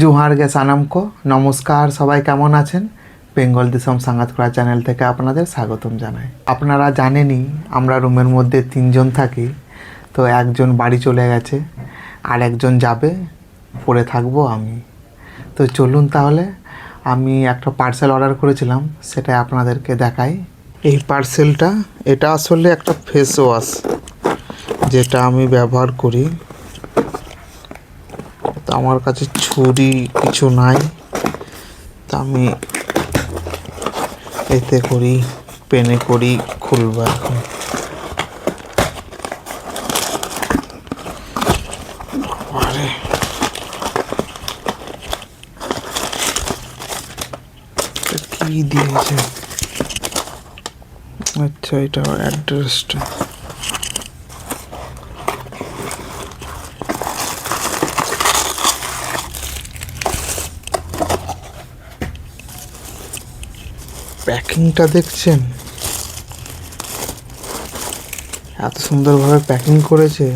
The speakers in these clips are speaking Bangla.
জুহার গে সানামকো নমস্কার, সবাই কেমন আছেন? বেঙ্গল দিসম সাঙ্গাত করা চ্যানেল থেকে আপনাদের স্বাগতম জানাই। আপনারা জানেনই, আমরা রুমের মধ্যে তিনজন থাকি, তো একজন বাড়ি চলে গেছে, আর একজন যাবে, পড়ে থাকব আমি। তো চলুন তাহলে, আমি একটা পার্সেল অর্ডার করেছিলাম সেটা আপনাদেরকে দেখাই। এই পার্সেলটা এটা আসলে একটা ফেস ওয়াশ যেটা আমি ব্যবহার করি। আমার কাছে ছুরি কিছু নাই। তা আমি এতে করি, পেনে করি, খুলব এখন। কি দিয়েছে? আচ্ছা এটা অ্যাড্রেসটা। প্যাকিংটা দেখছেন? এত সুন্দরভাবে প্যাকিং করেছে।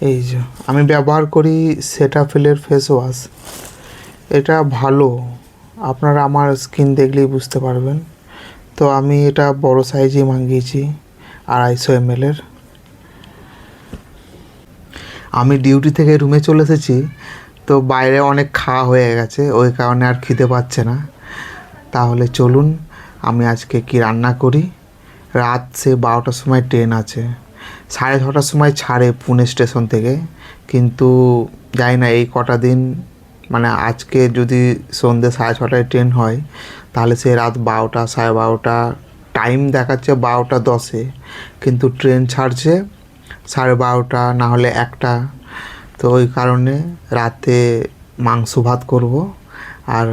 এই যে, আমি ব্যবহার করি সেটাফিলের ফেস ওয়াশ এটা ভালো। আপনারা আমার স্কিন দেখলেই বুঝতে পারবেন। তো আমি এটা বড় সাইজই মাঙ্গিয়েছি আড়াইশো এমএলের। আমি ডিউটি থেকে রুমে চলে এসেছি। তো বাইরে অনেক খাওয়া হয়ে গেছে, ওই কারণে আর খিদে পাচ্ছে না। তাহলে চলুন, আমি আজকে কি রান্না করি? রাত সে বারোটার সময় ট্রেন আছে। সাড়ে ছটার সময় ছাড়ে পুনে স্টেশন থেকে। কিন্তু যাই না, এই কটা দিন মানে আজকে যদি সন্ধ্যে সাড়ে ছটায় ট্রেন হয়, তাহলে সে রাত বারোটা, সাড়ে বারোটা টাইম দেখাচ্ছে বারোটা দশে। কিন্তু ট্রেন ছাড়ছে সাড়ে বারোটা, না হলে একটা। তো ওই কারণে রাতে মাংস ভাত করব। আর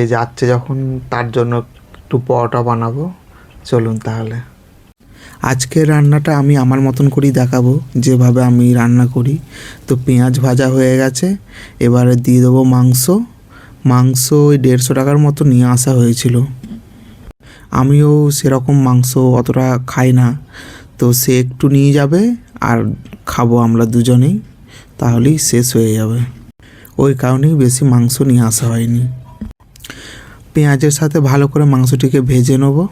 এ যাচ্ছে যখন তার জন্য একটু পরোটা বানাবো, চলুন তাহলে। আজকের রান্নাটা আমি আমার মতন করেই দেখাবো, যেভাবে আমি রান্না করি। তো পেঁয়াজ ভাজা হয়ে গেছে, এবারে দিয়ে দেবো মাংস। মাংস ওই দেড়শো টাকার মতো নিয়ে আসা হয়েছিল। আমিও সেরকম মাংস অতটা খাই না। তো সে একটু নিয়ে যাবে, আর খাব আমরা দুজনেই। তাহলেই শেষ হয়ে যাবে। ওই কারণেই বেশি মাংস নিয়ে আসা হয়নি। পেঁয়াজের সাথে ভালো করে মাংসটিকে ভেজে নেব।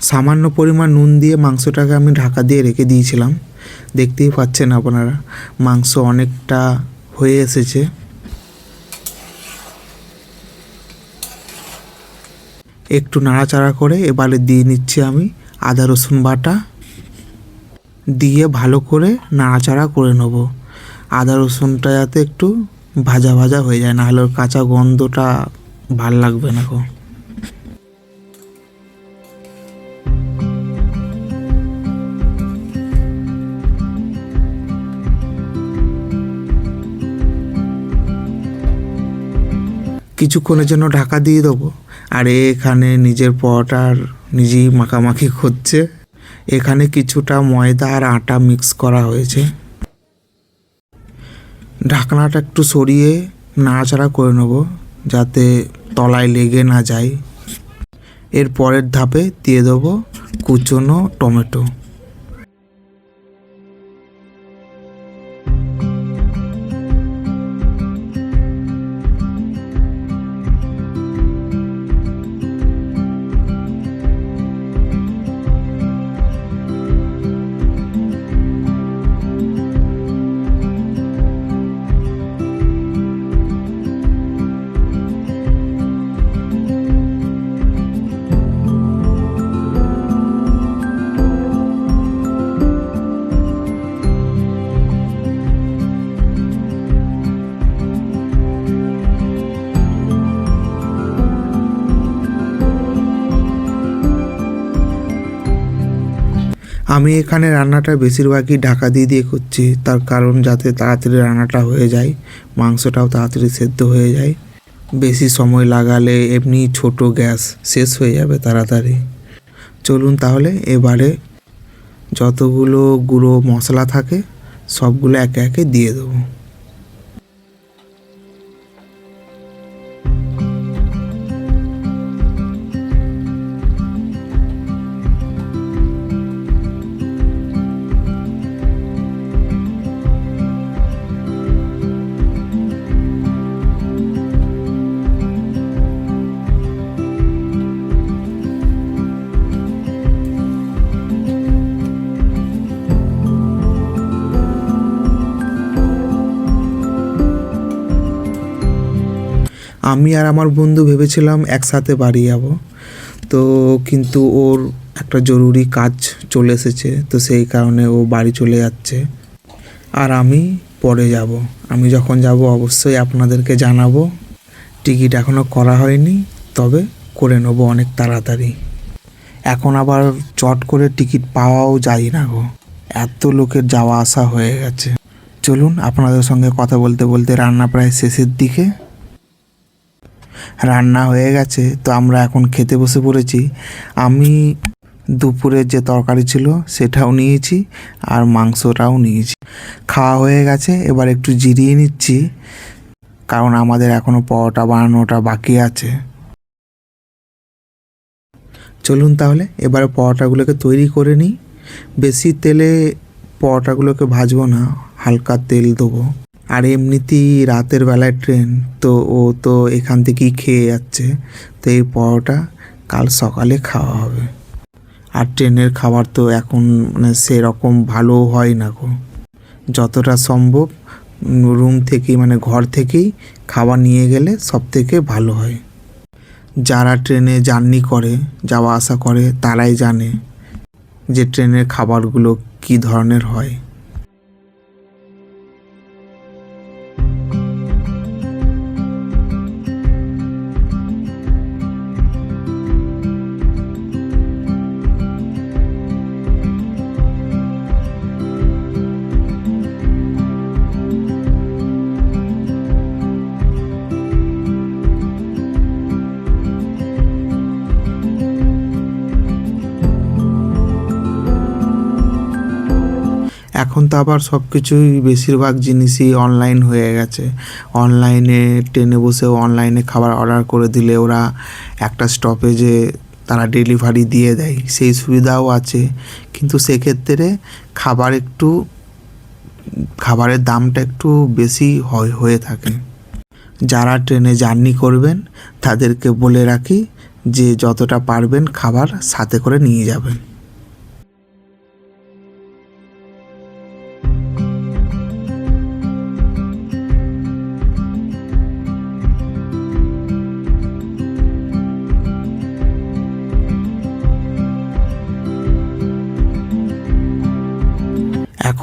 সামান্য পরিমাণ নুন দিয়ে মাংসটাকে আমি ঢাকা দিয়ে রেখে দিয়েছিলাম। দেখতেই পাচ্ছেন আপনারা, মাংস অনেকটা হয়ে এসেছে। একটু নাড়াচাড়া করে এবারে দিয়ে নিচ্ছি আমি আদা, রসুন বাটা। দিয়ে ভালো করে নাড়াচাড়া করে নেব। আদা, রসুনটা যাতে একটু ভাজা ভাজা হয়ে যায় নাহলে ওর কাঁচা গন্ধটা ভালো লাগবে না কিছুক্ষণের জন্য ঢাকা দিয়ে দেবো। আর এখানে নিজের পরোটার নিজেই মাখামাখি করছে এখানে কিছুটা ময়দা আর আটা মিক্স করা হয়েছে। ঢাকনাটা একটু সরিয়ে নাড়াচাড়া করে নেব যাতে তলায় লেগে না যায়। এর পরের ধাপে দিয়ে দেবো কুচনো টমেটো। আমি এখানে রান্নাটা বেশিরভাগই ঢাকা দিয়ে দিয়ে করছি। তার কারণ যাতে তাড়াতাড়ি রান্নাটা হয়ে যায়, মাংসটাও তাড়াতাড়ি সেদ্ধ হয়ে যায়। বেশি সময় লাগালে এমনি ছোট গ্যাস শেষ হয়ে যাবে তাড়াতাড়ি। চলুন তাহলে এবারে যতগুলো গুঁড়ো মশলা থাকে, সবগুলো একে একে দিয়ে দেবো। আমি আর আমার বন্ধু ভেবেছিলাম একসাথে বাড়ি যাব। তো কিন্তু ওর একটা জরুরি কাজ চলে এসেছে, তো সেই কারণে ও বাড়ি চলে যাচ্ছে। আর আমি পরে যাব। আমি যখন যাব অবশ্যই আপনাদেরকে জানাব। টিকিট এখনও করা হয়নি, তবে করে নেব অনেক তাড়াতাড়ি। এখন আবার চট করে টিকিট পাওয়াও যায় না গো। এত লোকের যাওয়া আসা হয়ে গেছে। চলুন আপনাদের সঙ্গে কথা বলতে বলতে রান্না প্রায় শেষের দিকে। রান্না হয়ে গেছে, তো আমরা এখন খেতে বসে পড়েছি। আমি দুপুরের যে তরকারি ছিল সেটাও নিয়েছি আর মাংসটাও নিয়েছি। খাওয়া হয়ে গেছে, এবার একটু জিরিয়ে নিচ্ছি, কারণ আমাদের এখনও পরোটা বানানোটা বাকি আছে। চলুন তাহলে, এবারে পরোটাগুলোকে তৈরি করে নিই। বেশি তেলে পরোটাগুলোকে ভাজবো না, হালকা তেল দেবো। আর এমনিতেই রাতের বেলায় ট্রেন, তো ও তো এখান থেকেই খেয়ে যাচ্ছে। তো এই পরোটা কাল সকালে খাওয়া হবে। আর ট্রেনের খাবার তো এখন মানে সেরকম ভালো হয় না গো। যতটা সম্ভব রুম থেকেই মানে ঘর থেকেই খাবার নিয়ে গেলে সব থেকে ভালো হয়। যারা ট্রেনে জার্নি করে, যাওয়া আসা করে, তারাই জানে যে ট্রেনের খাবারগুলো কী ধরনের হয়। এখন তো আবার সব কিছুই বেশিরভাগ জিনিসই অনলাইন হয়ে গেছে। অনলাইনে ট্রেনে বসেও অনলাইনে খাবার অর্ডার করে দিলে ওরা একটা স্টপেজে তারা ডেলিভারি দিয়ে দেয়। সেই সুবিধাও আছে। কিন্তু সেক্ষেত্রে খাবার একটু, খাবারের দামটা একটু বেশি হয়, হয়ে থাকে। যারা ট্রেনে জার্নি করবেন, তাদেরকে বলে রাখি যে যতটা পারবেন খাবার সাথে করে নিয়ে যাবেন।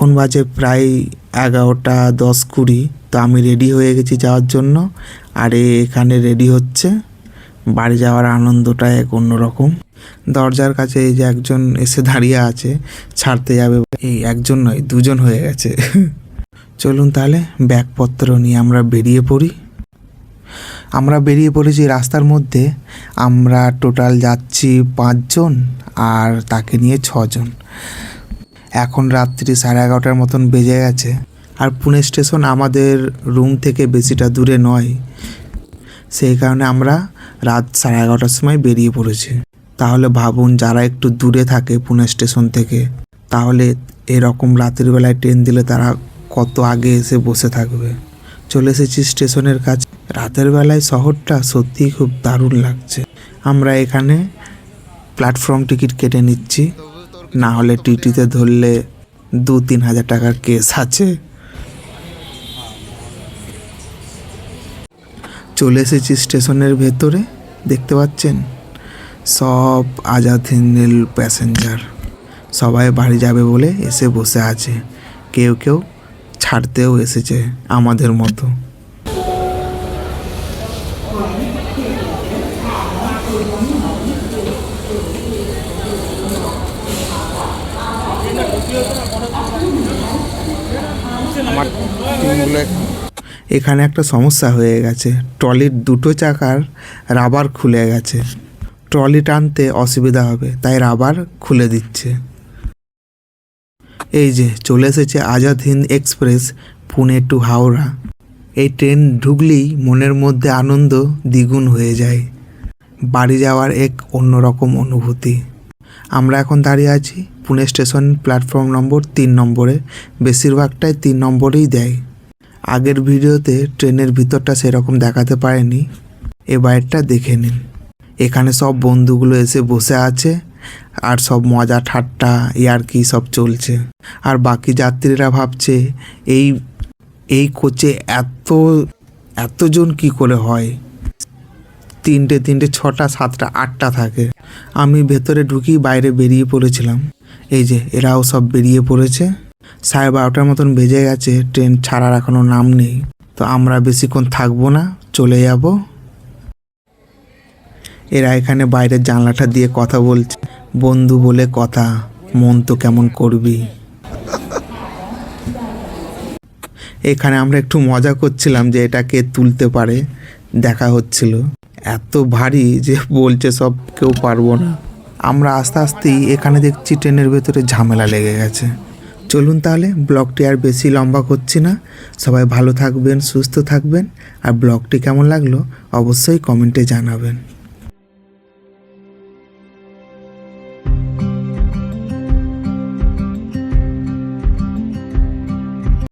এখন বাজে প্রায় এগারোটা দশ কুড়ি, তো আমি রেডি হয়ে গেছি যাওয়ার জন্য। আর এখানে রেডি হচ্ছে। বাড়ি যাওয়ার আনন্দটা এক অন্যরকম। দরজার কাছে এই যে একজন এসে দাঁড়িয়ে আছে, ছাড়তে যাবে এই একজন নয়, দুজন হয়ে গেছে। চলুন তাহলে ব্যাগপত্র নিয়ে আমরা বেরিয়ে পড়ি। আমরা বেরিয়ে পড়েছি রাস্তার মধ্যে। আমরা টোটাল যাচ্ছি পাঁচজন আর তাকে নিয়ে ছজন। এখন রাত্রি সাড়ে এগারোটার মতন বেজে গেছে। আর পুনে স্টেশন আমাদের রুম থেকে বেশিটা দূরে নয়। সেই কারণে আমরা রাত সাড়ে এগারোটার সময় বেরিয়ে পড়েছি। তাহলে ভাবুন যারা একটু দূরে থাকে পুনে স্টেশন থেকে, তাহলে এরকম রাতের বেলায় ট্রেন দিলে তারা কত আগে এসে বসে থাকবে। চলে এসেছি স্টেশনের কাছে। রাতের বেলায় শহরটা সত্যিই খুব দারুণ লাগছে। আমরা এখানে প্ল্যাটফর্ম টিকিট কেটে নিচ্ছি। না হলে টিটিতে ধরলে দু তিন হাজার টাকার কেস আছে। চলে এসেছি স্টেশনের ভেতরে, দেখতে পাচ্ছেন? সব আজাদ হিন্দ রেল প্যাসেঞ্জার। সবাই বাড়ি যাবে বলে এসে বসে আছে। কেউ কেউ ছাড়তেও এসেছে আমাদের মতো। এখানে একটা সমস্যা হয়ে গেছে। ট্রলির দুটো চাকার রাবার খুলে গেছে। ট্রলি টানতে অসুবিধা হবে, তাই রাবার খুলে দিচ্ছে। এই যে, চলে এসেছে আজাদ হিন্দ এক্সপ্রেস, পুনে টু হাওড়া। এই ট্রেন ঢুকলেই মনের মধ্যে আনন্দ দ্বিগুণ হয়ে যায়। বাড়ি যাওয়ার এক অন্যরকম অনুভূতি। আমরা এখন দাঁড়িয়ে আছি পুনে স্টেশন প্ল্যাটফর্ম নম্বর তিন নম্বরে। বেশিরভাগটাই তিন নম্বরেই দেয়। আগের ভিডিওতে ট্রেনের ভিতরটা সেরকম দেখাতে পারেনি। এবারটা দেখে নিন। এখানে সব বন্ধুগুলো এসে বসে আছে, আর সব মজা ঠাট্টা ইয়ার্কি সব চলছে। আর বাকি যাত্রীরা ভাবছে, এই এই কোচে এত, এতজন কি করে হয়? তিনটে তিনটে, ছটা, সাতটা, আটটা থাকে। আমি ভেতরে ঢুকি বাইরে বেরিয়ে পড়েছিলাম। এই যে, এরাও সব বেরিয়ে পড়েছে। সাড়ে বারোটার মতন বেজে গেছে, ট্রেন ছাড়ার এখনও নাম নেই। তো আমরা বেশিক্ষণ থাকব না, চলে যাব। এরা এখানে বাইরের জানলাটা দিয়ে কথা বলছে। বন্ধু বলে কথা, মন তো কেমন করবি। এখানে আমরা একটু মজা করছিলাম যে এটাকে তুলতে পারে, দেখা হচ্ছিল। এত ভারী যে বলছে সব কেউ পারব না। আমরা আস্তে আস্তেই এখানে দেখছি ট্রেনের ভেতরে ঝামেলা লেগে গেছে। চলুন তাহলে, ব্লগটি আর বেশি লম্বা করছি না। সবাই ভালো থাকবেন, সুস্থ থাকবেন। আর ব্লগটি কেমন লাগল, অবশ্যই কমেন্টে জানাবেন।